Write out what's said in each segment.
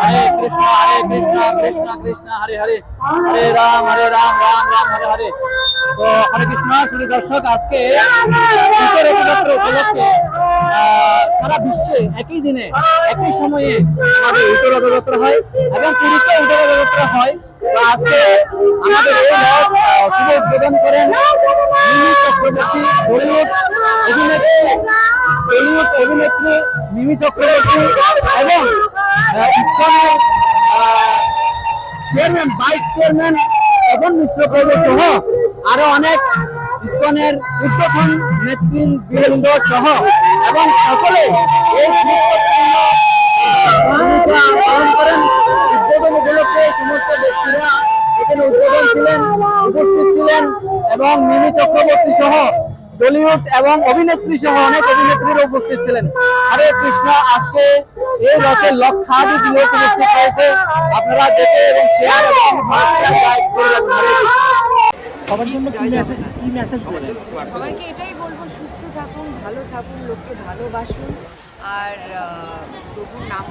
হরে কৃষ্ণ হরে কৃষ্ণ কৃষ্ণ কৃষ্ণ, হরে হরে। হরে রাম হরে রাম রাম রাম, হরে হরে। তো হরে কৃষ্ণ শুধু দর্শক, আজকে রথযাত্রা উপলক্ষে সারা বিশ্বে একই দিনে, একই সময়ে আমাদের উত্তর রথযাত্রা হয় এবং পুরীতে উত্তর রথযাত্রা হয়। মিমি চক্রবর্তী অভিনেত্রী এবং চেয়ারম্যান ভাইস চেয়ারম্যান মিশ্র সহ আরও অনেক ইসকনের উদ্বোধন নেতৃবৃন্দ সহ এবং সকলে এই উদ্বোধন উপলক্ষে সমস্ত ব্যক্তিরা এখানে উদ্বোধন ছিলেন উপস্থিত ছিলেন এবং মিমি চক্রবর্তী সহ বলিউড এবং অভিনেত্রী সহ অনেক অভিনেত্রীরা উপস্থিত ছিলেন। হরে কৃষ্ণ আজকে এই রথের লক্ষাধিক লোক উপস্থিত হয়েছে। আপনারা দেখে এবং শেয়ার এবং সবার জন্য কি মেসেজ কি মেসেজ সবাইকে এটাই বলব সুস্থ থাকুন ভালো থাকুন লোককে ভালোবাসুন। আর প্রভুর নাম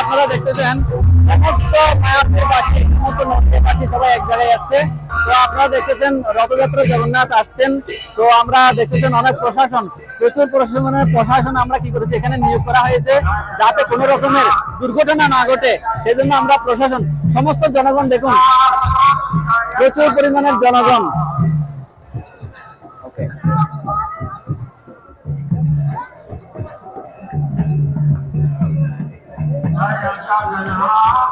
আমরা দেখতেছেন সমস্ত সবাই এক জায়গায় আসছে। তো আপনারা রথযাত্রা জগন্নাথ আসছেন। তো আমরা অনেক প্রশাসন। প্রচুর প্রশাসনের প্রশাসন আমরা কি করেছি, এখানে নিয়োগ করা হয়েছে যাতে কোনো রকমের দুর্ঘটনা না ঘটে। সেজন্য আমরা প্রশাসন, সমস্ত জনগণ দেখুন। প্রচুর পরিমাণের জনগণ। لا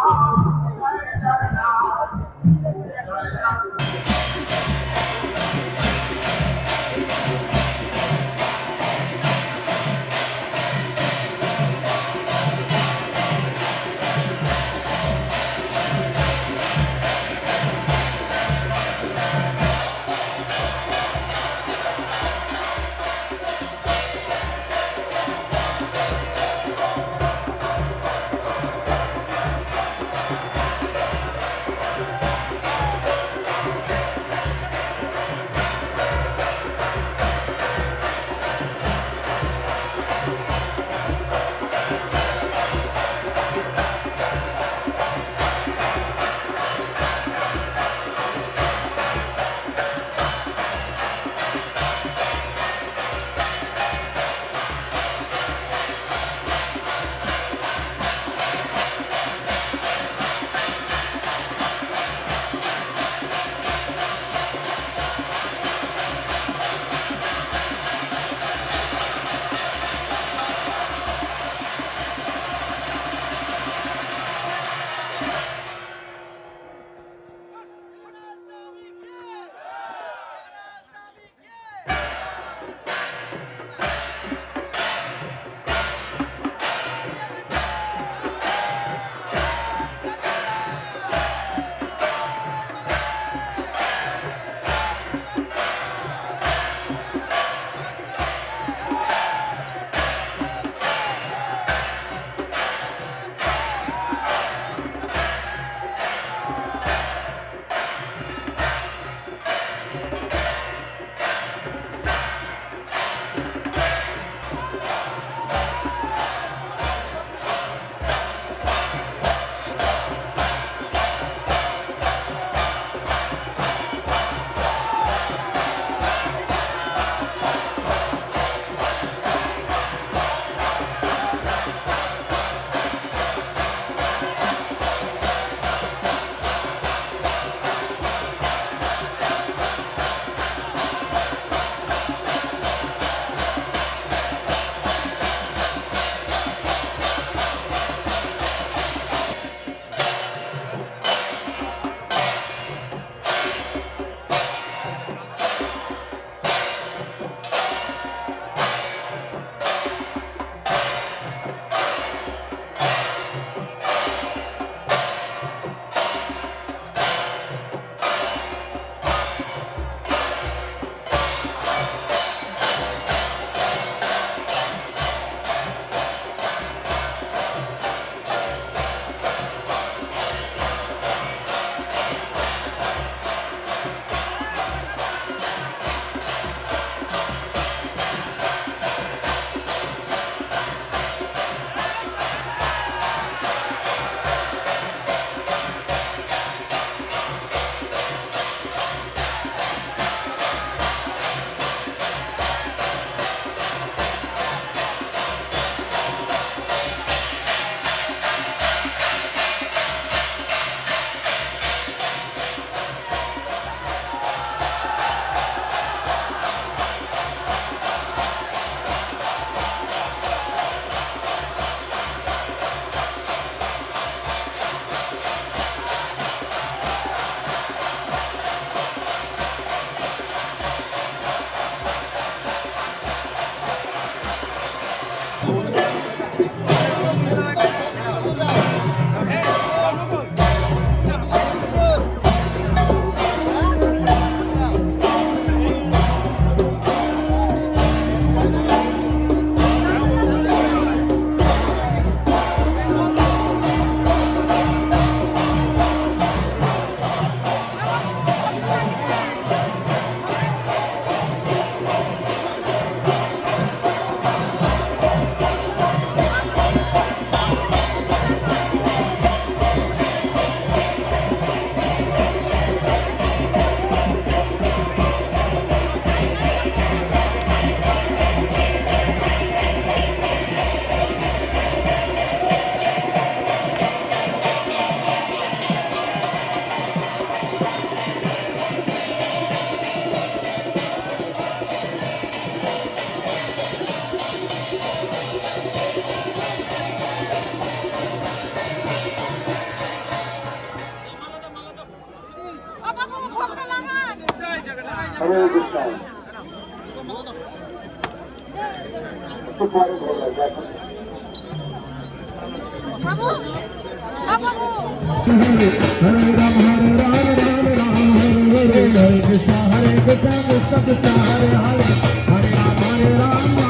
हरे कृष्ण कृष्ण कृष्ण हरे हरे हरे राम हरे राम राम राम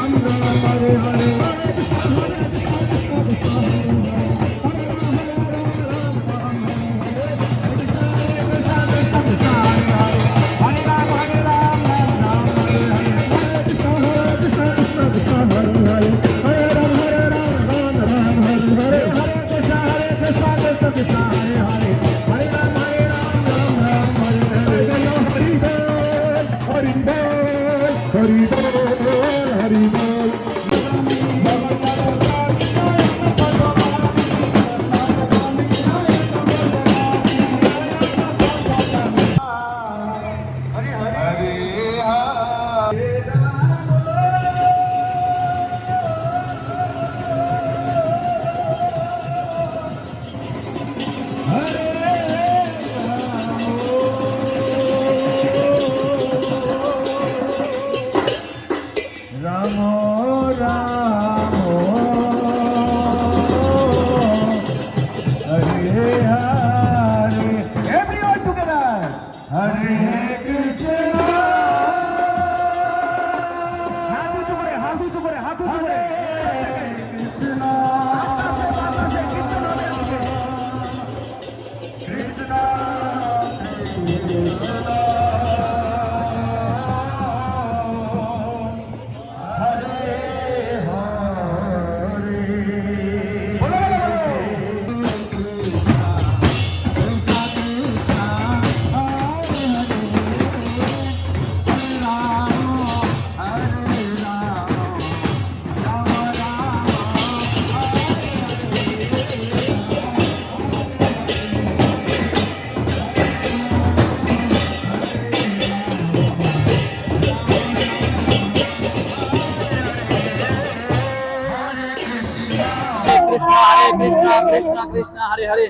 হরে কৃষ্ণ কৃষ্ণ কৃষ্ণ, হরে হরে।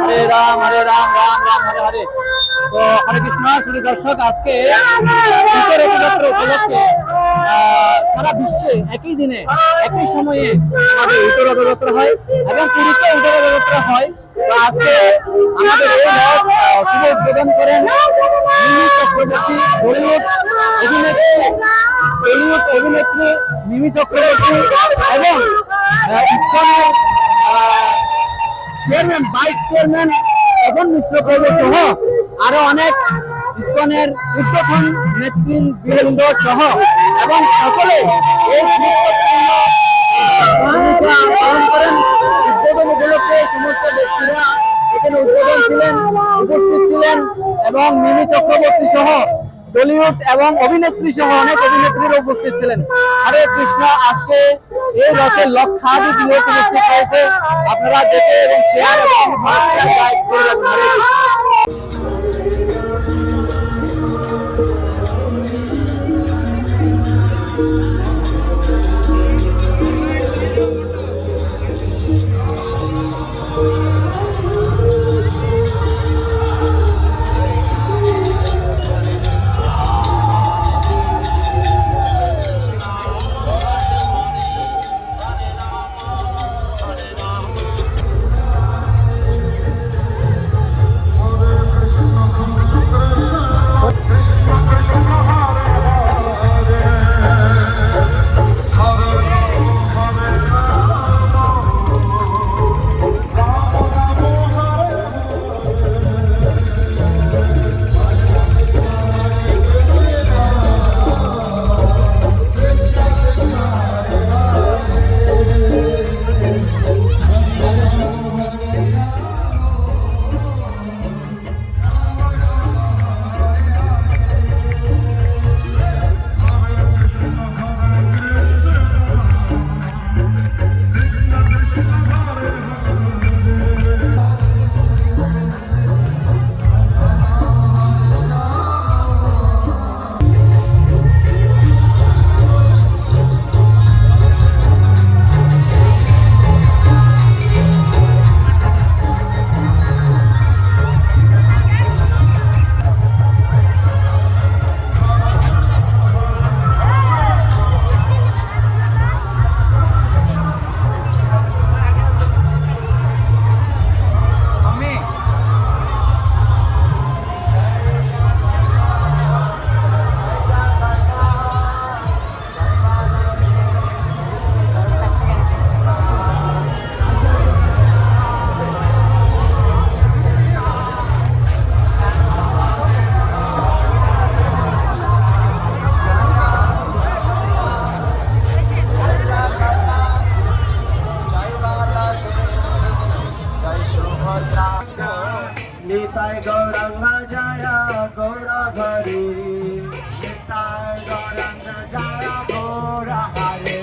হরে রাম হরে রাম রাম রাম, হরে হরে। তো হরে কৃষ্ণ শুধু দর্শক, আজকে রথযাত্রা উপলক্ষে সারা বিশ্বে একই দিনে, একই সময়ে আমাদের উত্তর রথযাত্রা হয় এবং পুরীতে উত্তর রথযাত্রা হয়। তো আজকে আমাদের এই শুভ উদ্বোধন অভিনেত্রী বলিউড অভিনেত্রী মিমি চক্রবর্তী এবং ইসকনের চেয়ারম্যান ভাইস চেয়ারম্যান এখন মিশ্র সহ আরও অনেক ইসকনের উদ্বোধন নেতৃবৃন্দ সহ এবং সকলে এই ছিলেন, উপস্থিত ছিলেন এবং বলিউড এবং অভিনেত্রী সহ অনেক অভিনেত্রীরা উপস্থিত ছিলেন। হরে কৃষ্ণ, আজকে এই লক্ষাধিক আপনারা দেখে এবং শেয়ার এবং গরি নিতাই গরঙ্গ জয়া ঘোর হরে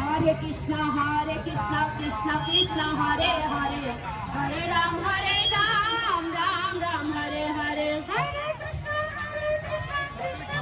Hare Krishna, Hare Krishna, Krishna Krishna, Hare Hare, Hare Ram, Hare Ram, Ram Ram, Hare Hare, Hare Krishna, Hare Krishna, Krishna